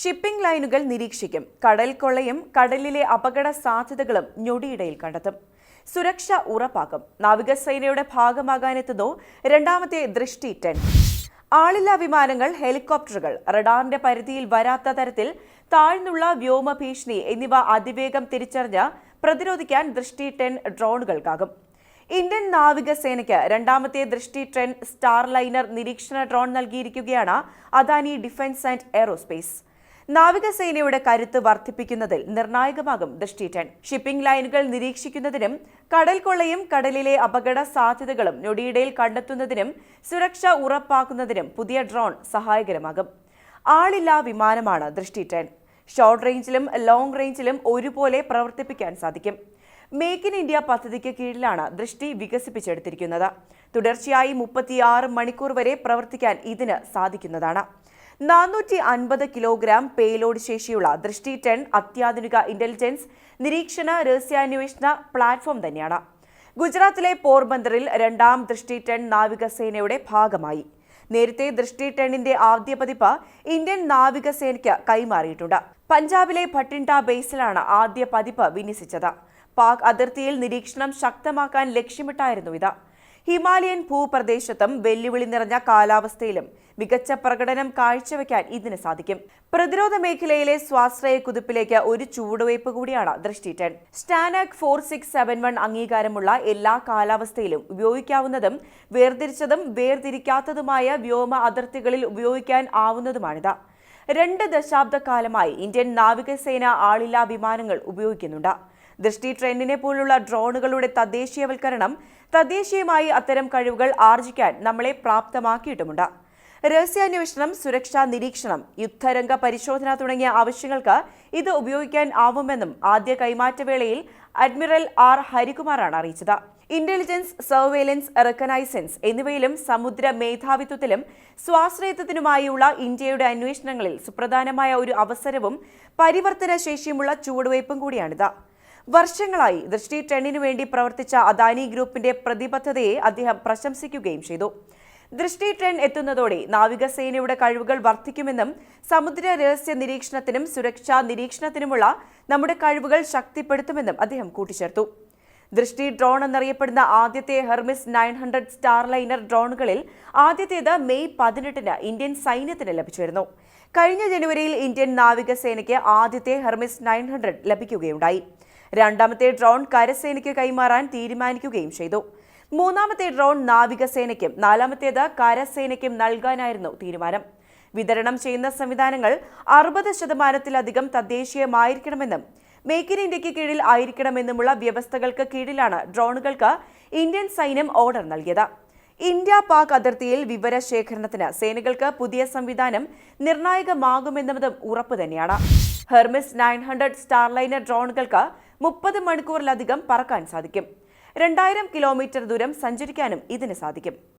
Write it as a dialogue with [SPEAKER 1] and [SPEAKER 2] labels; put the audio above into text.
[SPEAKER 1] Shipping ലൈനുകൾ നിരീക്ഷിക്കും. കടൽ കൊള്ളയും കടലിലെ അപകട സാധ്യതകളും ഞൊടിയിടയിൽ കണ്ടെത്തും. സുരക്ഷ ഉറപ്പാക്കും. നാവികസേനയുടെ ഭാഗമാകാനെത്തുന്നു രണ്ടാമത്തെ ദൃഷ്ടി ടെൻ. ആളില്ലാ വിമാനങ്ങൾ ഹെലികോപ്റ്ററുകൾ റഡാറിന്റെ പരിധിയിൽ വരാത്ത തരത്തിൽ താഴ്ന്നുള്ള വ്യോമ ഭീഷണി എന്നിവ അതിവേഗം തിരിച്ചറിഞ്ഞ് പ്രതിരോധിക്കാൻ ദൃഷ്ടി ടെൻ ഡ്രോണുകൾക്കാകും. ഇന്ത്യൻ നാവികസേനയ്ക്ക് രണ്ടാമത്തെ ദൃഷ്ടി ട്രെൻ സ്റ്റാർ ലൈനർ നിരീക്ഷണ ഡ്രോൺ നൽകിയിരിക്കുകയാണ് അദാനി ഡിഫൻസ് ആൻഡ് എയറോസ്പേസ്. നാവികസേനയുടെ കരുത്ത് വർദ്ധിപ്പിക്കുന്നതിൽ നിർണായകമാകും ദൃഷ്ടി ടെൻ ഷിപ്പിംഗ് ലൈനുകൾ നിരീക്ഷിക്കുന്നതിനും കടൽ കൊള്ളയും കടലിലെ അപകട സാധ്യതകളും ഞൊടിയിടയിൽ കണ്ടെത്തുന്നതിനും സുരക്ഷ ഉറപ്പാക്കുന്നതിനും പുതിയ ഡ്രോൺ സഹായകരമാകും. ആളില്ലാ വിമാനമാണ് ദൃഷ്ടി ടെൻ ഷോർട്ട് റേഞ്ചിലും ലോങ് റേഞ്ചിലും ഒരുപോലെ പ്രവർത്തിപ്പിക്കാൻ സാധിക്കും. മേക്ക് ഇൻ ഇന്ത്യ പദ്ധതിക്ക് കീഴിലാണ് ദൃഷ്ടി വികസിപ്പിച്ചെടുത്തിരിക്കുന്നത്. തുടർച്ചയായി മുപ്പത്തിയാറ് മണിക്കൂർ വരെ പ്രവർത്തിക്കാൻ ഇതിന് സാധിക്കുന്നതാണ്. നാനൂറ്റി അൻപത് കിലോഗ്രാം പേലോഡ് ശേഷിയുള്ള ദൃഷ്ടി ടെൻ അത്യാധുനിക ഇന്റലിജൻസ് നിരീക്ഷണ രഹസ്യാന്വേഷണ പ്ലാറ്റ്ഫോം തന്നെയാണ്. ഗുജറാത്തിലെ പോർബന്ദറിൽ രണ്ടാം ദൃഷ്ടി ടെൻ നാവികസേനയുടെ ഭാഗമായി. നേരത്തെ ദൃഷ്ടി ടെന്നിന്റെ ആദ്യ പതിപ്പ് ഇന്ത്യൻ നാവികസേനയ്ക്ക് കൈമാറിയിട്ടുണ്ട്. പഞ്ചാബിലെ ഭട്ടിൻഡ ബേസിലാണ് ആദ്യ പതിപ്പ് വിന്യസിച്ചത്. പാക് അതിർത്തിയിൽ നിരീക്ഷണം ശക്തമാക്കാൻ ലക്ഷ്യമിട്ടായിരുന്നു ഇത്. ഹിമാലയൻ ഭൂപ്രദേശത്തും വെല്ലുവിളി നിറഞ്ഞ കാലാവസ്ഥയിലും മികച്ച പ്രകടനം കാഴ്ചവെക്കാൻ ഇതിന് സാധിക്കും. പ്രതിരോധ മേഖലയിലെ സ്വാശ്രയ കുതിപ്പിലേക്ക് ഒരു ചുവടുവയ്പ് കൂടിയാണ് Drishti ten STANAG four six seven one അംഗീകാരമുള്ള എല്ലാ കാലാവസ്ഥയിലും ഉപയോഗിക്കാവുന്നതും വേർതിരിച്ചതും വേർതിരിക്കാത്തതുമായ വ്യോമ അതിർത്തികളിൽ ഉപയോഗിക്കാൻ ആവുന്നതുമാണിത്. രണ്ട് ദശാബ്ദക്കാലമായി ഇന്ത്യൻ നാവികസേന ആളില്ലാ വിമാനങ്ങൾ ഉപയോഗിക്കുന്നുണ്ട്. ദൃഷ്ടി ട്രെൻഡിനെ പോലുള്ള ഡ്രോണുകളുടെ തദ്ദേശീയവൽക്കരണം തദ്ദേശീയമായി അത്തരം കഴിവുകൾ ആർജിക്കാൻ നമ്മളെ പ്രാപ്തമാക്കിയിട്ടുമുണ്ട്. രഹസ്യാന്വേഷണം സുരക്ഷാ നിരീക്ഷണം യുദ്ധരംഗ പരിശോധന തുടങ്ങിയ ആവശ്യങ്ങൾക്ക് ഇത് ഉപയോഗിക്കാൻ ആവുമെന്നും ആദ്യ കൈമാറ്റവേളയിൽ അഡ്മിറൽ ആർ ഹരികുമാറാണ് അറിയിച്ചത്. ഇന്റലിജൻസ് സർവേലൻസ് റെക്കനൈസൻസ് എന്നിവയിലും സമുദ്ര മേധാവിത്വത്തിലും സ്വാശ്രയത്വത്തിനുമായുള്ള ഇന്ത്യയുടെ അന്വേഷണങ്ങളിൽ സുപ്രധാനമായ ഒരു അവസരവും പരിവർത്തന ശേഷിയുമുള്ള ചുവടുവയ്പും കൂടിയാണിത്. വർഷങ്ങളായി ദൃഷ്ടി ടെന്നിനു വേണ്ടി പ്രവർത്തിച്ച അദാനി ഗ്രൂപ്പിന്റെ പ്രതിബദ്ധതയെ അദ്ദേഹം പ്രശംസിക്കുകയും ചെയ്തു. ദൃഷ്ടി ട്രെൻ എത്തുന്നതോടെ നാവികസേനയുടെ കഴിവുകൾ വർദ്ധിക്കുമെന്നും സമുദ്ര രഹസ്യ നിരീക്ഷണത്തിനും സുരക്ഷാ നിരീക്ഷണത്തിനുമുള്ള നമ്മുടെ കഴിവുകൾ ശക്തിപ്പെടുത്തുമെന്നും അദ്ദേഹം കൂട്ടിച്ചേർത്തു. ദൃഷ്ടി ഡ്രോൺ എന്നറിയപ്പെടുന്ന ആദ്യത്തെ Hermes nine hundred Star Liner ഡ്രോണുകളിൽ ആദ്യത്തേത് മെയ് പതിനെട്ടിന് ഇന്ത്യൻ സൈന്യത്തിന് ലഭിച്ചിരുന്നു. കഴിഞ്ഞ ജനുവരിയിൽ ഇന്ത്യൻ നാവികസേനയ്ക്ക് ആദ്യത്തെ ഹെർമിസ് നയൻ ഹൺഡ്രഡ് ലഭിക്കുകയുണ്ടായി. രണ്ടാമത്തെ ഡ്രോൺ കരസേനയ്ക്ക് കൈമാറാൻ തീരുമാനിക്കുകയും ചെയ്തു. മൂന്നാമത്തെ ഡ്രോൺ നാവികസേനയ്ക്കും നാലാമത്തേത് കരസേനയ്ക്കും നൽകാനായിരുന്നു തീരുമാനം. വിതരണം ചെയ്യുന്ന സംവിധാനങ്ങൾ അറുപത് ശതമാനത്തിലധികം തദ്ദേശീയമായിരിക്കണമെന്നും മേക്ക് ഇൻ ഇന്ത്യയ്ക്ക് കീഴിൽ ആയിരിക്കണമെന്നുമുള്ള വ്യവസ്ഥകൾക്ക് കീഴിലാണ് ഡ്രോണുകൾക്ക് ഇന്ത്യൻ സൈന്യം ഓർഡർ നൽകിയത്. ഇന്ത്യ പാക് അതിർത്തിയിൽ വിവരശേഖരണത്തിന് സേനകൾക്ക് പുതിയ സംവിധാനം നിർണായകമാകുമെന്നതും ഉറപ്പ് തന്നെയാണ്. ഹെർമിസ് നയൻ ഹൺഡ്രഡ് സ്റ്റാർലൈനർ ഡ്രോണുകൾക്ക് മുപ്പത് മണിക്കൂറിലധികം പറക്കാൻ സാധിക്കും. രണ്ടായിരം കിലോമീറ്റർ ദൂരം സഞ്ചരിക്കാനും ഇതിന് സാധിക്കും.